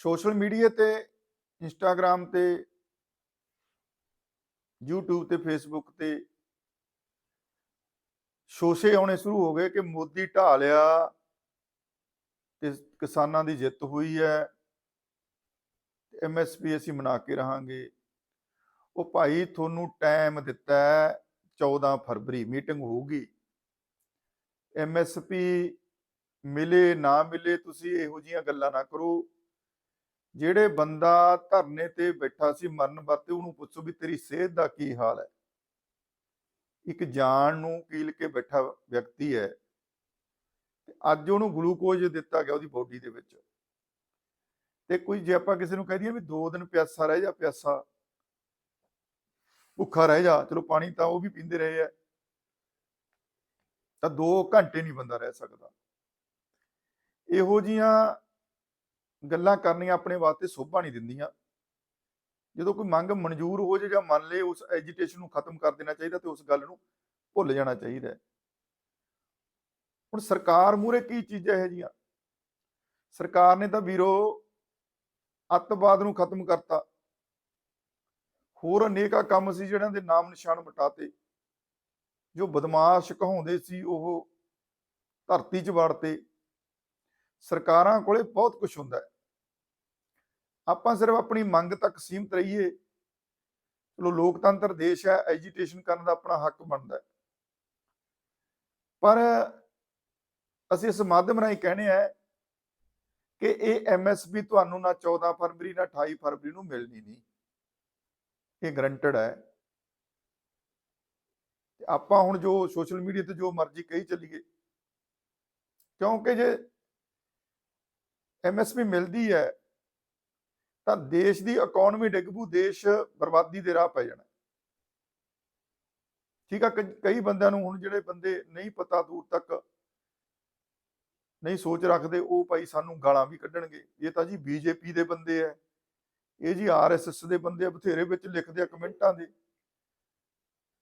Social media ਤੇ Instagram ਤੇ, YouTube ਤੇ, Facebook ਤੇ ਸ਼ੋਸ਼ੇ ਆਉਣੇ ਸ਼ੁਰੂ ਹੋ ਗਏ ਕਿ ਮੋਦੀ ਢਾਲਿਆ ਤੇ ਕਿਸਾਨਾਂ ਦੀ ਜਿੱਤ ਹੋਈ ਹੈ ਐਮਐਸਪੀ ਅਸੀਂ ਮਨਾ ਕੇ ਰਹਾਂਗੇ। ਉਹ ਭਾਈ ਤੁਹਾਨੂੰ ਟਾਈਮ ਦਿੱਤਾ ਹੈ 14 ਫਰਵਰੀ ਮੀਟਿੰਗ ਹੋਊਗੀ। ਐਮਐਸਪੀ ਮਿਲੇ, ਨਾ ਮਿਲੇ, ਤੁਸੀਂ ਇਹੋ ਜੀਆਂ ਗੱਲਾਂ ਨਾ ਕਰੋ। ਜਿਹੜੇ ਬੰਦਾ ਧਰਨੇ ਤੇ ਬੈਠਾ ਸੀ ਮਰਨ ਵਰਤੇ ਉਹਨੂੰ ਪੁੱਛੋ ਵੀ ਤੇਰੀ ਸਿਹਤ ਦਾ ਕੀ ਹਾਲ ਹੈ? ਇੱਕ ਜਾਨ ਨੂੰ ਕੀਲ ਕੇ ਬੈਠਾ ਵਿਅਕਤੀ ਹੈ ਤੇ ਅੱਜ ਉਹਨੂੰ ਗਲੂਕੋਜ਼ ਦਿੱਤਾ ਗਿਆ ਉਹਦੀ ਬੋਡੀ ਦੇ ਵਿੱਚ। ਤੇ ਕੋਈ ਜੇ ਆਪਾਂ ਕਿਸੇ ਨੂੰ ਕਹਿ ਦਈਏ ਵੀ 2 ਦਿਨ ਪਿਆਸਾ ਰਹਿ ਜਾ, ਪਿਆਸਾ, ਭੁੱਖਾ ਰਹਿ ਜਾ, ਚਲੋ ਪਾਣੀ ਤਾਂ ਉਹ ਵੀ ਪੀਂਦੇ ਰਹੇ ਆ ਤਾਂ 2 ਘੰਟੇ ਨਹੀਂ ਬੰਦਾ ਰਹਿ ਸਕਦਾ। ਇਹੋ ਜੀਆਂ ਗੱਲਾਂ ਕਰਨੀਆਂ ਆਪਣੇ ਵਾਸਤੇ ਸੋਭਾ ਨਹੀਂ ਦਿੰਦੀਆਂ। ਜਦੋਂ ਕੋਈ ਮੰਗ ਮਨਜ਼ੂਰ ਹੋ ਜੇ ਜਾਂ ਮੰਨ ਲਏ ਉਸ ਐਜੀਟੇਸ਼ਨ ਨੂੰ ਖਤਮ ਕਰ ਦੇਣਾ ਚਾਹੀਦਾ ਤੇ ਉਸ ਗੱਲ ਨੂੰ ਭੁੱਲ ਜਾਣਾ ਚਾਹੀਦਾ ਹੁਣ ਸਰਕਾਰ ਮੂਰੇ ਕੀ ਚੀਜ਼ਾਂ ਇਹ ਜੀਆਂ ਸਰਕਾਰ ਨੇ ਤਾਂ ਵੀਰੋ ਅੱਤਵਾਦ ਨੂੰ ਖਤਮ ਕਰਤਾ। ਹੋਰ ਅਨੇਕਾਂ ਕੰਮ ਸੀ ਜਿਹੜਾਂ ਦੇ ਨਾਮ ਨਿਸ਼ਾਨ ਮਿਟਾਤੇ। ਜੋ ਬਦਮਾਸ਼ ਕਹਾਉਂਦੇ ਸੀ ਉਹ ਧਰਤੀ 'ਚ ਵੜਤੇ। ਸਰਕਾਰਾਂ ਕੋਲੇ ਬਹੁਤ ਕੁਝ ਹੁੰਦਾ ਹੈ। ਆਪਾਂ ਸਿਰਫ ਆਪਣੀ ਮੰਗ ਤੱਕ ਸੀਮਤ ਰਹੀਏ, ਚਲੋ ਲੋਕਤੰਤਰ ਦੇਸ਼ ਹੈ ਐਜੀਟੇਸ਼ਨ ਕਰਨ ਦਾ ਆਪਣਾ ਹੱਕ ਬਣਦਾ ਹੈ। ਪਰ ਅਸੀਂ ਇਸ ਮਾਧਿਅਮ ਰਾਹੀਂ ਕਹਿੰਦੇ ਆ ਕਿ ਇਹ ਐਮਐਸਪੀ ਤੁਹਾਨੂੰ ਨਾ 14 ਫਰਵਰੀ, ਨਾ 28 ਫਰਵਰੀ ਨੂੰ ਮਿਲਣੀ ਨਹੀਂ। ਇਹ ਗਰੰਟਡ ਹੈ। ਆਪਾਂ ਹੁਣ ਜੋ ਸੋਸ਼ਲ ਮੀਡੀਆ ਤੇ ਜੋ ਮਰਜ਼ੀ ਕਹੀ ਚੱਲੀਏ, ਕਿਉਂਕਿ ਜੇ ਐਮਐਸਪੀ ਮਿਲਦੀ ਹੈ, ਤਾਂ ਦੇਸ਼ ਦੀ ਇਕਨੋਮੀ ਡਿੱਗਪੂ ਦੇਸ਼ ਬਰਬਾਦੀ ਦੇ ਰਾਹ ਪੈ ਜਾਣਾ। ਠੀਕ ਆ, ਕਈ ਬੰਦਿਆਂ ਨੂੰ ਹੁਣ ਜਿਹੜੇ ਬੰਦੇ ਨਹੀਂ ਪਤਾ ਦੂਰ ਤੱਕ, ਨਹੀਂ ਸੋਚ ਰੱਖਦੇ, ਉਹ ਭਾਈ ਸਾਨੂੰ ਗਾਲਾਂ ਵੀ ਕੱਢਣਗੇ। ਇਹ ਤਾਂ ਜੀ ਬੀਜੇਪੀ ਦੇ ਬੰਦੇ ਐ, ਇਹ ਜੀ ਆਰਐਸਐਸ ਦੇ ਬੰਦੇ ਆ, ਬਥੇਰੇ ਵਿੱਚ ਲਿਖਦੇ ਆ ਕਮੈਂਟਾਂ ਦੇ।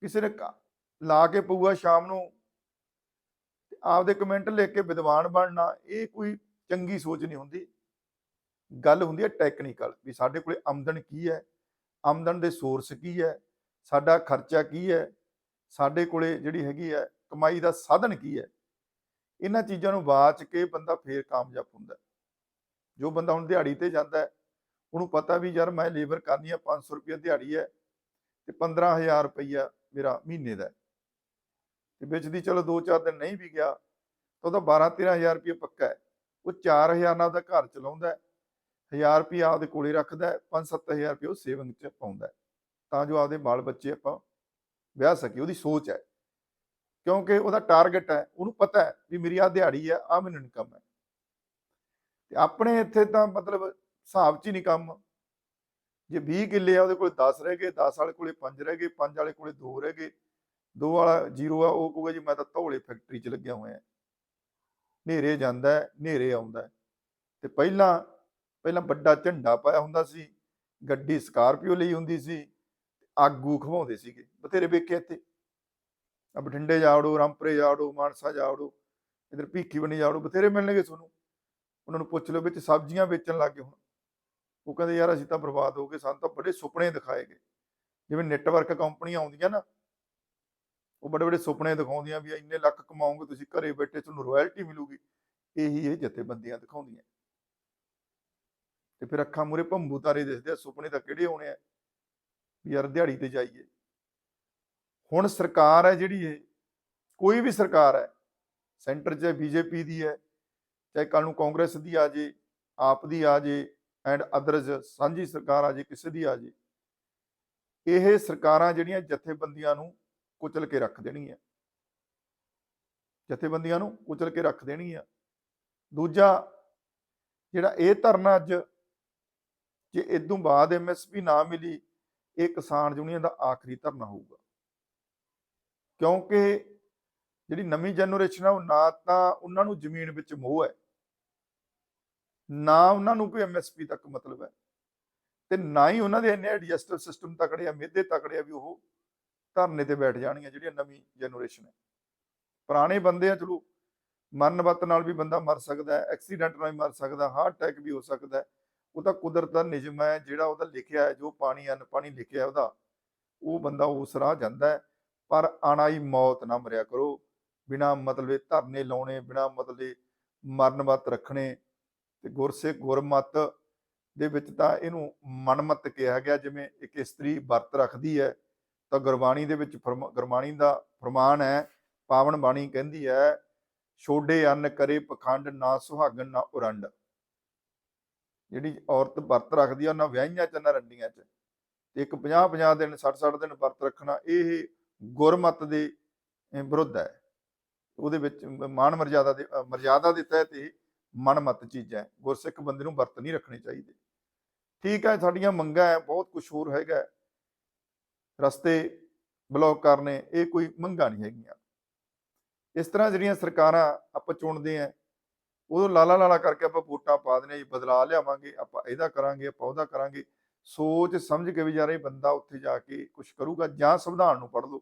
ਕਿਸੇ ਨੇ ਕ- ਲਾ ਕੇ ਪਊਗਾ ਸ਼ਾਮ ਨੂੰ ਆਪਦੇ ਕਮੈਂਟ ਲਿਖ ਕੇ ਵਿਦਵਾਨ ਬਣਨਾ, ਇਹ ਕੋਈ ਚੰਗੀ ਸੋਚ ਨਹੀਂ ਹੁੰਦੀ। ਗੱਲ ਹੁੰਦੀ ਹੈ ਟੈਕਨੀਕਲ ਵੀ ਸਾਡੇ ਕੋਲੇ ਆਮਦਨ ਕੀ ਹੈ? ਆਮਦਨ ਦੇ ਸੋਰਸ ਕੀ ਹੈ? ਸਾਡਾ ਖਰਚਾ ਕੀ ਹੈ? ਸਾਡੇ ਕੋਲੇ ਜਿਹੜੀ ਹੈਗੀ ਹੈ, ਕਮਾਈ ਦਾ ਸਾਧਨ ਕੀ ਹੈ? ਇਹਨਾਂ ਚੀਜ਼ਾਂ ਨੂੰ ਬਾਚ ਕੇ ਬੰਦਾ ਫੇਰ ਕਾਮਯਾਬ ਹੁੰਦਾ ਜੋ ਬੰਦਾ ਹੁਣ ਦਿਹਾੜੀ ਤੇ ਜਾਂਦਾ ਹੈ, ਉਹਨੂੰ ਪਤਾ ਵੀ ਯਾਰ ਮੈਂ ਲੇਬਰ ਕਰਨੀ ਆ 500 ਰੁਪਏ ਦਿਹਾੜੀ ਹੈ ਤੇ 15000 ਰੁਪਈਆ ਮੇਰਾ ਮਹੀਨੇ ਦਾ ਤੇ ਵਿੱਚ ਦੀ ਚਲੋ 2-4 ਦਿਨ ਨਹੀਂ ਵੀ ਗਿਆ, ਤਾਂ ਉਹਦਾ 12-13000 ਰੁਪਏ ਪੱਕਾ ਹੈ। ਉਹ 4000 ਨਾਲ ਉਹਦਾ ਘਰ ਚਲਾਉਂਦਾ ਹੈ। 1000 ਰੁਪਏ ਆਪਦੇ ਕੋਲੇ ਰੱਖਦਾ ਹੈ 5-7000 ਰੁਪਏ ਉਹ ਸੇਵਿੰਗ 'ਚ ਪਾਉਂਦਾ ਤਾਂ ਜੋ ਆਪਦੇ ਬਾਲ ਬੱਚੇ ਆਪਾਂ ਵਿਆਹ ਸਕੀਏ, ਉਹਦੀ ਸੋਚ ਹੈ। ਕਿਉਂਕਿ ਉਹਦਾ ਟਾਰਗੇਟ ਹੈ, ਉਹਨੂੰ ਪਤਾ ਹੈ ਵੀ ਮੇਰੀ ਆ ਦਿਹਾੜੀ ਹੈ ਆ ਮੈਨੂੰ ਇਨਕਮ ਹੈ। ਤੇ ਆਪਣੇ ਇੱਥੇ ਤਾਂ ਮਤਲਬ ਹਿਸਾਬ 'ਚ ਹੀ ਨਹੀਂ ਕੰਮ। ਜੇ 20 ਕਿੱਲੇ ਆ, ਉਹਦੇ ਕੋਲ 10 ਰਹਿ ਗਏ 10 ਵਾਲੇ ਕੋਲੇ 5 ਰਹਿ ਗਏ 5 ਵਾਲੇ ਕੋਲੇ 2 ਰਹਿ ਗਏ 2 ਵਾਲਾ ਜੀਰੋ ਆ, ਉਹ ਕਹੂਗਾ ਜੀ ਮੈਂ ਤਾਂ ਧੌਲੇ ਫੈਕਟਰੀ 'ਚ ਲੱਗਿਆ ਹੋਇਆ। ਹਨੇਰੇ ਜਾਂਦਾ ਹੈ, ਹਨੇਰੇ ਆਉਂਦਾ ਹੈ। ਤੇ ਪਹਿਲਾਂ ਪਹਿਲਾਂ ਵੱਡਾ ਝੰਡਾ ਪਾਇਆ ਹੁੰਦਾ ਸੀ, ਗੱਡੀ ਸਕਾਰਪੀਓ ਲਈ ਹੁੰਦੀ ਸੀ, ਆਗੂ ਖਵਾਉਂਦੇ ਸੀਗੇ ਬਥੇਰੇ ਵੇਖੇ ਇੱਥੇ। ਆ ਬਠਿੰਡੇ ਜਾੜੋ ਰਾਮਪੁਰੇ ਜਾੜੋ ਮਾਨਸਾ ਜਾੜੋ ਇਧਰ ਭੀਖੀ ਬਣੀ ਜਾੜੋ ਬਥੇਰੇ ਮਿਲਣਗੇ ਤੁਹਾਨੂੰ। ਉਹਨਾਂ ਨੂੰ ਪੁੱਛ ਲਓ ਵਿੱਚ ਸਬਜ਼ੀਆਂ ਵੇਚਣ ਲੱਗੇ ਹੁਣ। ਉਹ ਕਹਿੰਦੇ ਯਾਰ ਅਸੀਂ ਤਾਂ ਬਰਬਾਦ ਹੋ ਗਏ, ਸਾਨੂੰ ਤਾਂ ਬੜੇ ਸੁਪਨੇ ਦਿਖਾਏ ਗਏ। ਜਿਵੇਂ ਨੈਟਵਰਕ ਕੰਪਨੀਆਂ ਆਉਂਦੀਆਂ ਨਾ ਉਹ ਬੜੇ ਬੜੇ ਸੁਪਨੇ ਦਿਖਾਉਂਦੀਆਂ ਵੀ ਇੰਨੇ ਲੱਖ ਕਮਾਓਗੇ, ਤੁਸੀਂ ਘਰੇ ਬੈਠੇ ਤੁਹਾਨੂੰ ਰਾਇਲਟੀ ਮਿਲੂਗੀ। ਇਹੀ ਇਹ ਜਥੇਬੰਦੀਆਂ ਦਿਖਾਉਂਦੀਆਂ। ਤੇ ਫਿਰ ਅੱਖਾਂ ਮੂਰੇ ਭੰਬੂ ਤਾਰੇ ਦਿਸਦੇ ਆ, ਸੁਪਨੇ ਤਾਂ ਕਿਹੜੇ ਹੋਣੇ ਆ? ਵੀ ਯਾਰ ਦਿਹਾੜੀ ਤੇ ਜਾਈਏ। ਹੁਣ ਸਰਕਾਰ ਹੈ ਜਿਹੜੀ ਇਹ, ਕੋਈ ਵੀ ਸਰਕਾਰ ਹੈ, ਸੈਂਟਰ 'ਚ ਬੀਜੇਪੀ ਦੀ ਹੈ, ਚਾਹੇ ਕੱਲ ਨੂੰ ਕਾਂਗਰਸ ਦੀ ਆ ਜੇ, ਆਪ ਦੀ ਆ ਜੇ, ਐਂਡ ਅਦਰਸ ਸਾਂਝੀ ਸਰਕਾਰ ਆ ਜੇ, ਕਿਸੇ ਦੀ ਆ ਜੇ, ਇਹ ਸਰਕਾਰਾਂ ਜਿਹੜੀਆਂ ਜਥੇਬੰਦੀਆਂ ਨੂੰ ਕੁਚਲ ਕੇ ਰੱਖ ਦੇਣੀ ਹੈ। ਜਥੇਬੰਦੀਆਂ ਨੂੰ ਕੁਚਲ ਕੇ ਰੱਖ ਦੇਣੀ ਹੈ। ਦੂਜਾ, ਜਿਹੜਾ ਇਹ ਧਰਨਾ ਅੱਜ ਜੇ ਇਦੋਂ ਬਾਅਦ ਐਮਐਸਪੀ ਨਾ ਮਿਲੀ, ਇਹ ਕਿਸਾਨ ਯੂਨੀਅਨ ਦਾ ਆਖਰੀ ਧਰਨਾ ਹੋਊਗਾ। ਕਿਉਂਕਿ ਜਿਹੜੀ ਨਵੀਂ ਜਨਰੇਸ਼ਨ ਆ, ਉਹ ਨਾ ਤਾਂ ਉਹਨਾਂ ਨੂੰ ਜ਼ਮੀਨ ਵਿੱਚ ਮੋਹ ਹੈ, ਨਾ ਉਹਨਾਂ ਨੂੰ ਕੋਈ ਐਮਐਸਪੀ ਤੱਕ ਮਤਲਬ ਹੈ ਤੇ ਨਾ ਹੀ ਉਹਨਾਂ ਦੇ ਇੰਨੇ ਐਡਜਸਟਿਵ ਸਿਸਟਮ ਤਕੜੇ ਆ, ਮਿਹਦੇ ਤਕੜੇ ਆ ਵੀ ਉਹ ਧਰਨੇ ਤੇ ਬੈਠ ਜਾਣਗੀਆਂ ਜਿਹੜੀਆਂ ਨਵੀਂ ਜਨਰੇਸ਼ਨ ਹੈ। ਪੁਰਾਣੇ ਬੰਦੇ ਆ, ਚਲੋ ਮਰਨ ਵਤ ਨਾਲ ਵੀ ਬੰਦਾ ਮਰ ਸਕਦਾ ਹੈ ਐਕਸੀਡੈਂਟ ਨਾਲ ਵੀ ਮਰ ਸਕਦਾ ਹਾਰਟ ਅਟੈਕ ਵੀ ਹੋ ਸਕਦਾ ਹੈ। ਉਹ ਤਾਂ ਕੁਦਰਤ ਦਾ ਨਿਯਮ ਹੈ, ਜਿਹੜਾ ਉਹਦਾ ਲਿਖਿਆ ਹੈ, ਜੋ ਪਾਣੀ ਅੰਨ ਪਾਣੀ ਲਿਖਿਆ ਉਹਦਾ, ਉਹ ਬੰਦਾ ਉਸ ਰਾਹ ਜਾਂਦਾ ਹੈ। ਪਰ ਆਣਾਈ ਮੌਤ ਨਾ ਮਰਿਆ ਕਰੋ। ਬਿਨਾ ਮਤਲਬ ਧਰਨੇ ਲਾਉਣੇ, ਬਿਨਾ ਮਤਲਬੇ ਮਰਨ ਮਤ ਰੱਖਣੇ ਤੇ ਗੁਰਸਿੱਖ ਗੁਰਮਤ ਦੇ ਵਿੱਚ ਤਾਂ ਇਹਨੂੰ ਮਨਮਤ ਕਿਹਾ ਗਿਆ, ਜਿਵੇਂ ਇੱਕ ਇਸਤਰੀ ਵਰਤ ਰੱਖਦੀ ਹੈ। ਤਾਂ ਗੁਰਬਾਣੀ ਦੇ ਵਿੱਚ ਫਰਮ- ਗੁਰਬਾਣੀ ਦਾ ਫਰਮਾਨ ਹੈ ਪਾਵਨ ਬਾਣੀ ਕਹਿੰਦੀ ਹੈ ਛੋਡੇ ਅੰਨ ਕਰੇ ਪਖੰਡ ਨਾ ਸੁਹਾਗਣ ਨਾ ਉਰੰਡ। ਜਿਹੜੀ ਔਰਤ ਵਰਤ ਰੱਖਦੀ ਆ ਨਾ ਵਿਆਹੀਆਂ ਚ ਨਾ ਰੰਡੀਆਂ ਚ। ਤੇ ਇੱਕ 50 50 ਦਿਨ 60 60 ਦਿਨ ਵਰਤ ਰੱਖਣਾ ਇਹ ਗੁਰਮਤ ਦੇ ਵਿਰੁੱਧ ਹੈ। ਉਹਦੇ ਵਿੱਚ ਮਾਨ ਮਰਜ਼ਾਦਾ ਦੇ ਅਹ, ਮਰਜ਼ਾਦਾ ਦੇ ਤਹਿਤ ਇਹ ਮਨਮਤ ਚੀਜ਼ਾਂ ਹੈ। ਗੁਰਸਿੱਖ ਬੰਦੇ ਨੂੰ ਵਰਤ ਨਹੀਂ ਰੱਖਣੇ ਚਾਹੀਦੇ। ਠੀਕ ਹੈ ਸਾਡੀਆਂ ਮੰਗਾਂ ਹੈ ਬਹੁਤ ਕੁਝ ਹੋਰ ਹੈਗਾ ਰਸਤੇ ਬਲੌਕ ਕਰਨੇ, ਇਹ ਕੋਈ ਮੰਗਾਂ ਨਹੀਂ ਹੈਗੀਆਂ। ਇਸ ਤਰ੍ਹਾਂ ਜਿਹੜੀਆਂ ਸਰਕਾਰਾਂ ਆਪਾਂ ਚੁਣਦੇ ਆ ਉਦੋਂ ਲਾਲਾ ਲਾਲਾ ਕਰਕੇ ਆਪਾਂ ਵੋਟਾਂ ਪਾ ਦਿੰਦੇ ਹਾਂ ਜੀ ਬਦਲਾ ਲਿਆਵਾਂਗੇ, ਆਪਾਂ ਇਹਦਾ ਕਰਾਂਗੇ, ਆਪਾਂ ਉਹਦਾ ਕਰਾਂਗੇ। ਸੋਚ ਸਮਝ ਕੇ ਵੀ ਯਾਰ ਇਹ ਬੰਦਾ ਉੱਥੇ ਜਾ ਕੇ ਕੁਝ ਕਰੂਗਾ ਜਾਂ ਸੰਵਿਧਾਨ ਨੂੰ ਪੜ੍ਹ ਲਓ।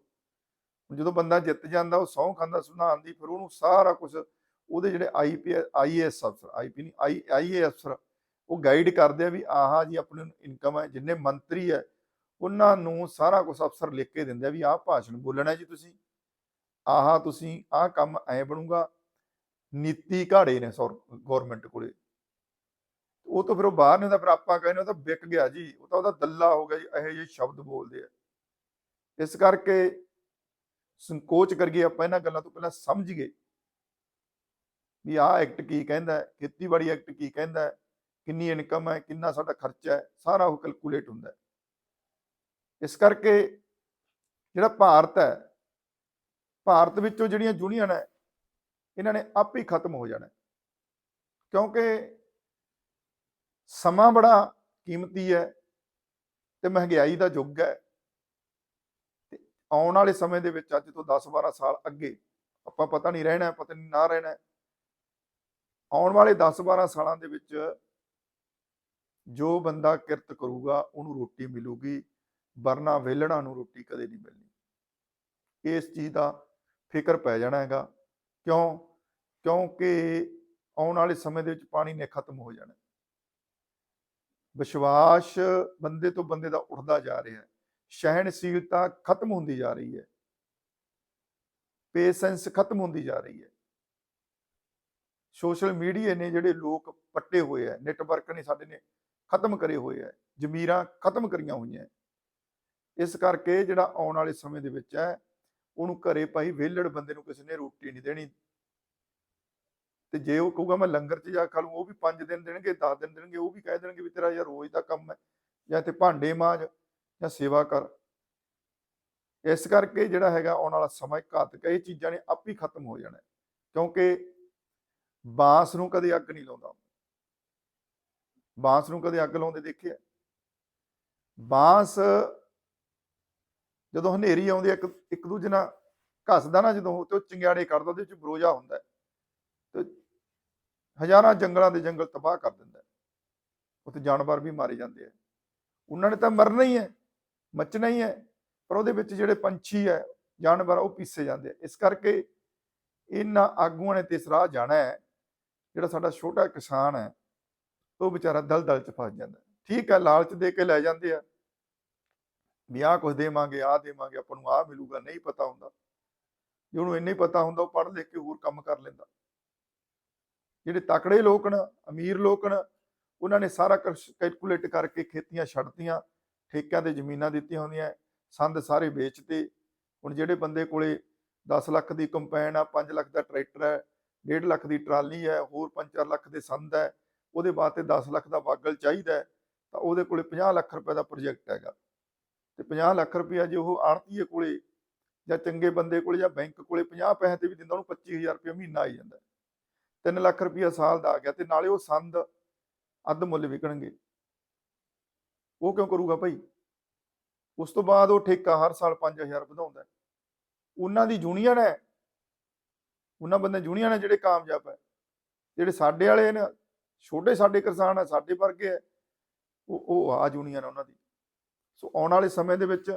ਜਦੋਂ ਬੰਦਾ ਜਿੱਤ ਜਾਂਦਾ, ਉਹ ਸਹੁੰ ਖਾਂਦਾ ਸੰਵਿਧਾਨ ਦੀ, ਫਿਰ ਉਹਨੂੰ ਸਾਰਾ ਕੁਝ ਉਹਦੇ ਜਿਹੜੇ ਆਈਪੀ ਆਈਏਐਸ ਅਫਸਰ ਆਈਪੀ ਨਹੀਂ, ਆਈ ਆਈਏ ਅਫਸਰ, ਉਹ ਗਾਈਡ ਕਰਦੇ ਆ ਵੀ ਆਹ ਜੀ, ਆਪਣੀ ਇਨਕਮ ਹੈ, ਜਿੰਨੇ ਮੰਤਰੀ ਹੈ ਉਹਨਾਂ ਨੂੰ ਸਾਰਾ ਕੁਝ ਅਫਸਰ ਲਿਖ ਕੇ ਦਿੰਦੇ ਆ ਵੀ ਆਹ ਭਾਸ਼ਣ ਬੋਲਣਾ ਜੀ ਤੁਸੀਂ। ਆਹ ਤੁਸੀਂ ਆਹ ਕੰਮ ਐ ਬਣੂਗਾ। ਨੀਤੀ ਘਾੜੇ ਨੇ ਗਵਰਨਮੈਂਟ ਕੋਲੇ। ਉਹ ਤਾਂ ਫਿਰ ਉਹ ਬਾਹਰ ਨਹੀਂ ਹੁੰਦਾ ਫਿਰ ਆਪਾਂ ਕਹਿੰਦੇ ਉਹ ਤਾਂ ਵਿਕ ਗਿਆ ਜੀ। ਉਹ ਤਾਂ ਉਹਦਾ ਦੱਲਾ ਹੋ ਗਿਆ ਜੀ, ਇਹੋ ਜਿਹੇ ਸ਼ਬਦ ਬੋਲਦੇ ਆ। ਇਸ ਕਰਕੇ ਸੰਕੋਚ ਕਰੀਏ ਆਪਾਂ ਇਹਨਾਂ ਗੱਲਾਂ ਤੋਂ ਪਹਿਲਾਂ ਸਮਝੀਏ ਵੀ ਆਹ ਐਕਟ ਕੀ ਕਹਿੰਦਾ ਖੇਤੀਬਾੜੀ ਐਕਟ ਕੀ ਕਹਿੰਦਾ ਕਿੰਨੀ ਇਨਕਮ ਹੈ, ਕਿੰਨਾ ਸਾਡਾ ਖਰਚਾ ਹੈ, ਸਾਰਾ ਉਹ ਕੈਲਕੂਲੇਟ ਹੁੰਦਾ ਹੈ। ਇਸ ਕਰਕੇ ਜਿਹੜਾ ਭਾਰਤ ਹੈ, ਭਾਰਤ ਵਿੱਚੋਂ ਜਿਹੜੀਆਂ ਯੂਨੀਅਨ ਹੈ, ਇਹਨਾਂ ਨੇ ਆਪ ਹੀ ਖਤਮ ਹੋ ਜਾਣਾ ਕਿਉਂਕਿ ਸਮਾਂ ਬੜਾ ਕੀਮਤੀ ਹੈ ਤੇ ਮਹਿੰਗਾਈ ਦਾ ਯੁੱਗ ਹੈ ਤੇ ਆਉਣ ਵਾਲੇ ਸਮੇਂ ਦੇ ਵਿੱਚ ਅੱਜ ਤੋਂ 10-12 ਸਾਲ ਅੱਗੇ ਆਪਾਂ ਪਤਾ ਨਹੀਂ ਰਹਿਣਾ, ਪਤਾ ਨਹੀਂ ਨਾ ਰਹਿਣਾ ਆਉਣ ਵਾਲੇ 10-12 ਸਾਲਾਂ ਦੇ ਵਿੱਚ ਜੋ ਬੰਦਾ ਕਿਰਤ ਕਰੂਗਾ, ਉਹਨੂੰ ਰੋਟੀ ਮਿਲੂਗੀ ਵਰਨਾ ਵੇਲਣਾ ਨੂੰ ਰੋਟੀ ਕਦੇ ਨਹੀਂ ਮਿਲਣੀ। ਇਸ ਚੀਜ਼ ਦਾ ਫਿਕਰ ਪੈ ਜਾਣਾ ਹੈਗਾ। ਕਿਉਂ? ਕਿਉਂਕਿ ਆਉਣ ਵਾਲੇ ਸਮੇਂ ਦੇ ਵਿੱਚ ਪਾਣੀ ਨੇ ਖਤਮ ਹੋ ਜਾਣਾ। ਵਿਸ਼ਵਾਸ ਬੰਦੇ ਤੋਂ ਬੰਦੇ ਦਾ ਉੱਠਦਾ ਜਾ ਰਿਹਾ ਹੈ। ਸਹਿਣਸ਼ੀਲਤਾ ਖਤਮ ਹੁੰਦੀ ਜਾ ਰਹੀ ਹੈ। ਪੇਸ਼ੈਂਸ ਖਤਮ ਹੁੰਦੀ ਜਾ ਰਹੀ ਹੈ। ਸੋਸ਼ਲ ਮੀਡੀਆ ਨੇ ਜਿਹੜੇ ਲੋਕ ਪੱਟੇ ਹੋਏ ਆ ਨੈਟਵਰਕ ਨੇ ਸਾਡੇ ਨੇ ਖਤਮ ਕਰੇ ਹੋਏ ਆ ਜ਼ਮੀਰਾਂ ਖਤਮ ਕਰੀਆਂ ਹੋਈਆਂ ਇਸ ਕਰਕੇ ਜਿਹੜਾ ਆਉਣ ਵਾਲੇ ਸਮੇਂ ਦੇ ਵਿੱਚ ਹੈ, ਉਹਨੂੰ ਘਰੇ ਭਾਈ ਵਿਹਲੜ ਬੰਦੇ ਨੂੰ ਕਿਸੇ ਨੇ ਰੋਟੀ ਨਹੀਂ ਦੇਣੀ। ਤੇ ਜੇ ਉਹ ਕਹੂਗਾ ਮੈਂ ਲੰਗਰ 'ਚ ਜਾ ਖਾ ਲੂੰ, ਉਹ ਵੀ 5 ਦਿਨ ਦੇਣਗੇ 10 ਦਿਨ ਦੇਣਗੇ, ਉਹ ਵੀ ਕਹਿ ਦੇਣਗੇ ਵੀ ਤੇਰਾ ਯਾਰ ਰੋਜ਼ ਦਾ ਕੰਮ ਹੈ, ਜਾਂ ਤੇ ਭਾਂਡੇ ਮਾਂਜ, ਜਾਂ ਸੇਵਾ ਕਰ। ਇਸ ਕਰਕੇ ਜਿਹੜਾ ਹੈਗਾ ਆਉਣ ਵਾਲਾ ਸਮਾਂ ਘਾਤਕ ਹੈ, ਇਹ ਚੀਜ਼ਾਂ ਨੇ ਆਪ ਹੀ ਖਤਮ ਹੋ ਜਾਣਾ ਕਿਉਂਕਿ ਬਾਂਸ ਨੂੰ ਕਦੇ ਅੱਗ ਨਹੀਂ ਲਾਉਂਦਾ। ਬਾਂਸ ਨੂੰ ਕਦੇ ਅੱਗ ਲਾਉਂਦੇ ਦੇਖਿਆ? ਬਾਂਸ ਜਦੋਂ ਹਨੇਰੀ ਆਉਂਦੀ ਹੈ ਇੱਕ ਇੱਕ ਦੂਜੇ ਨਾਲ ਘਸਦਾ ਨਾ ਜਦੋਂ ਤੇ ਉਹ ਚਿੰਗਾੜੇ ਕਰਦਾ ਉਹਦੇ ਵਿੱਚ ਬਰੋਜਾ ਹੁੰਦਾ ਹੈ। ਤੇ ਹਜ਼ਾਰਾਂ ਜੰਗਲਾਂ ਦੇ ਜੰਗਲ ਤਬਾਹ ਕਰ ਦਿੰਦਾ ਉੱਥੇ ਜਾਨਵਰ ਵੀ ਮਾਰੇ ਜਾਂਦੇ ਆ ਉਹਨਾਂ ਨੇ ਤਾਂ ਮਰਨਾ ਹੀ ਹੈ ਮੱਚਣਾ ਹੀ ਹੈ ਪਰ ਉਹਦੇ ਵਿੱਚ ਜਿਹੜੇ ਪੰਛੀ ਹੈ ਜਾਨਵਰ ਆ, ਉਹ ਪੀਸੇ ਜਾਂਦੇ ਆ ਇਸ ਕਰਕੇ ਇਹਨਾਂ ਆਗੂਆਂ ਨੇ ਤੇ ਇਸ ਜਾਣਾ ਹੈ ਜਿਹੜਾ ਸਾਡਾ ਛੋਟਾ ਕਿਸਾਨ ਹੈ ਉਹ ਵਿਚਾਰਾ ਦਲਦਲ ਚ ਫਸ ਜਾਂਦਾ ਠੀਕ ਹੈ ਲਾਲਚ ਦੇ ਕੇ ਲੈ ਜਾਂਦੇ ਆ। ਵੀ ਆਹ ਕੁਝ ਦੇਵਾਂਗੇ, ਆਹ ਦੇਵਾਂਗੇ, ਆਪਾਂ ਨੂੰ ਆਹ ਮਿਲੂਗਾ, ਨਹੀਂ ਪਤਾ ਹੁੰਦਾ। ਜੇ ਉਹਨੂੰ ਇੰਨਾ ਹੀ ਪਤਾ ਹੁੰਦਾ, ਉਹ ਪੜ੍ਹ ਲਿਖ ਕੇ ਹੋਰ ਕੰਮ ਕਰ ਲੈਂਦਾ। ਜਿਹੜੇ ਤਕੜੇ ਲੋਕ ਨੇ, ਅਮੀਰ ਲੋਕ ਨੇ, ਉਹਨਾਂ ਨੇ ਸਾਰਾ ਕੈਲਕੂਲੇਟ ਕਰਕੇ ਖੇਤੀਆਂ ਛੱਡਤੀਆਂ, ਠੇਕਿਆਂ ਤੇ ਜ਼ਮੀਨਾਂ ਦਿੱਤੀਆਂ ਹੁੰਦੀਆਂ, ਸੰਦ ਸਾਰੇ ਵੇਚਤੇ। ਹੁਣ ਜਿਹੜੇ ਬੰਦੇ ਕੋਲੇ 10 ਲੱਖ ਦੀ ਕੰਪੈਨ ਆ 5 ਲੱਖ ਦਾ ਟਰੈਕਟਰ ਹੈ 1.5 ਲੱਖ ਦੀ ਟਰਾਲੀ ਹੈ, ਹੋਰ 5-4 ਲੱਖ ਦੇ ਸੰਦ ਹੈ, ਉਹਦੇ ਵਾਸਤੇ 10 ਲੱਖ ਦਾ ਵਾਗਲ ਚਾਹੀਦਾ ਤਾਂ ਉਹਦੇ ਕੋਲੇ 50 ਲੱਖ ਰੁਪਏ ਦਾ ਪ੍ਰੋਜੈਕਟ ਹੈਗਾ। ਤੇ 50 ਲੱਖ ਰੁਪਇਆ ਜੇ ਉਹ ਆੜਤੀਏ ਕੋਲੇ ਜਾਂ ਚੰਗੇ ਬੰਦੇ ਕੋਲੇ ਜਾਂ ਬੈਂਕ ਕੋਲੇ 50 ਪੈਸੇ ਤੇ ਵੀ ਦਿੰਦਾ, ਉਹਨੂੰ 25000 ਰੁਪਇਆ ਮਹੀਨਾ ਆਈ ਜਾਂਦਾ। 3 ਲੱਖ ਰੁਪਇਆ ਸਾਲ ਦਾ ਆ ਗਿਆ ਤੇ ਨਾਲੇ ਉਹ ਸੰਦ ਅੱਧ ਮੁੱਲ ਵਿਕਣਗੇ। ਉਹ ਕਿਉਂ ਕਰੂਗਾ ਭਾਈ? ਉਸ ਤੋਂ ਬਾਅਦ ਉਹ ਠੇਕਾ ਹਰ ਸਾਲ 5000 ਵਧਾਉਂਦਾ ਉਹਨਾਂ ਦੀ ਯੂਨੀਅਨ ਹੈ। ਉਹਨਾਂ ਬੰਦੇ ਯੂਨੀਅਨ ਹੈ ਜਿਹੜੇ ਕਾਮਯਾਬ ਹੈ। ਜਿਹੜੇ ਸਾਡੇ ਵਾਲੇ ਨੇ, ਛੋਟੇ ਸਾਡੇ ਕਿਸਾਨ ਆ ਸਾਡੇ ਵਰਗੇ ਹੈ। ਉਹ ਉਹ ਆ ਯੂਨੀਅਨ ਉਹਨਾਂ ਦੀ। ਸੋ ਆਉਣ ਵਾਲੇ ਸਮੇਂ ਦੇ ਵਿੱਚ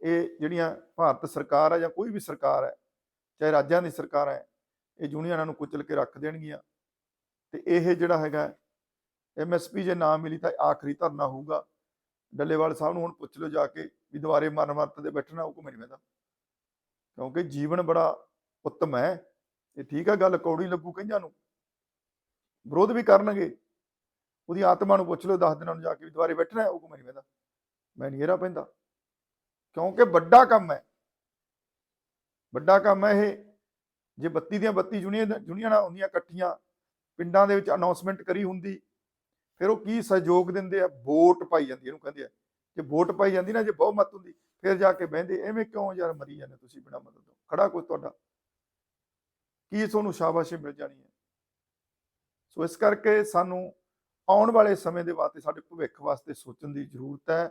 ਇਹ ਜਿਹੜੀਆਂ ਭਾਰਤ ਸਰਕਾਰ ਹੈ ਜਾਂ ਕੋਈ ਵੀ ਸਰਕਾਰ ਹੈ ਚਾਹੇ ਰਾਜਾਂ ਦੀ ਸਰਕਾਰ ਹੈ ਇਹ ਯੂਨੀਅਨਾਂ ਨੂੰ ਕੁਚਲ ਕੇ ਰੱਖ ਦੇਣਗੀਆਂ। ਤੇ ਇਹ ਜਿਹੜਾ ਹੈਗਾ ਐਮਐਸਪੀ ਜੇ ਨਾ ਮਿਲੀ ਤਾਂ ਆਖਰੀ ਧਰਨਾ ਹੋਊਗਾ। ਡੱਲੇਵਾਲ ਸਾਹਿਬ ਨੂੰ ਹੁਣ ਪੁੱਛ ਲਓ ਜਾ ਕੇ ਵੀ ਦੁਬਾਰੇ ਮਰਨ ਵਰਤ ਦੇ ਬੈਠਣਾ ਹੁਕਮ ਨਹੀਂ ਪੈਂਦਾ ਕਿਉਂਕਿ ਜੀਵਨ ਬੜਾ ਉੱਤਮ ਹੈ। ਇਹ ਠੀਕ ਆ ਗੱਲ ਕੌੜੀ ਲੱਗੂ ਕਈਆਂ ਨੂੰ। ਵਿਰੋਧ ਵੀ ਕਰਨਗੇ। ਉਹਦੀ ਆਤਮਾ ਨੂੰ ਪੁੱਛ ਲਓ 10 ਦਿਨਾਂ ਨੂੰ ਜਾ ਕੇ ਵੀ ਦੁਬਾਰੇ ਬੈਠਣਾ ਹੈ ਹੁਕਮ ਨਹੀਂ ਪੈਂਦਾ ਮੈਂ ਨਹੀਂ ਇਹਦਾ ਪੈਂਦਾ। ਕਿਉਂਕਿ ਵੱਡਾ ਕੰਮ ਹੈ। ਵੱਡਾ ਕੰਮ ਹੈ ਇਹ। ਜੇ 32 ਦੀਆਂ 32 ਜੁਨੀਅਰ ਜੁਨੀਅਰਾਂ ਹੁੰਦੀਆਂ ਇਕੱਠੀਆਂ, ਪਿੰਡਾਂ ਦੇ ਵਿੱਚ ਅਨਾਉਂਸਮੈਂਟ ਕਰੀ ਹੁੰਦੀ, ਫਿਰ ਉਹ ਕੀ ਸਹਿਯੋਗ ਦਿੰਦੇ ਆ? ਵੋਟ ਪਾਈ ਜਾਂਦੀ, ਇਹਨੂੰ ਕਹਿੰਦੇ ਆ। ਜੇ ਵੋਟ ਪਾਈ ਜਾਂਦੀ ਨਾ, ਜੇ ਬਹੁਮਤ ਹੁੰਦੀ, ਫਿਰ ਜਾ ਕੇ ਬਹਿੰਦੇ, ਐਵੇਂ ਕਿਉਂ ਯਾਰ ਮਰੀ ਜਾਂਦੇ ਤੁਸੀਂ ਬਿਨਾਂ ਮਦਦ ਤੋਂ? ਖੜਾ ਕੋਈ ਤੁਹਾਡਾ? ਕੀ ਤੁਹਾਨੂੰ ਸ਼ਾਬਾਸ਼ੀ ਮਿਲ ਜਾਣੀ ਹੈ? ਸੋ ਇਸ ਕਰਕੇ ਸਾਨੂੰ ਆਉਣ ਵਾਲੇ ਸਮੇਂ ਦੇ ਵਾਸਤੇ, ਸਾਡੇ ਭਵਿੱਖ ਵਾਸਤੇ ਸੋਚਣ ਦੀ ਜ਼ਰੂਰਤ ਹੈ।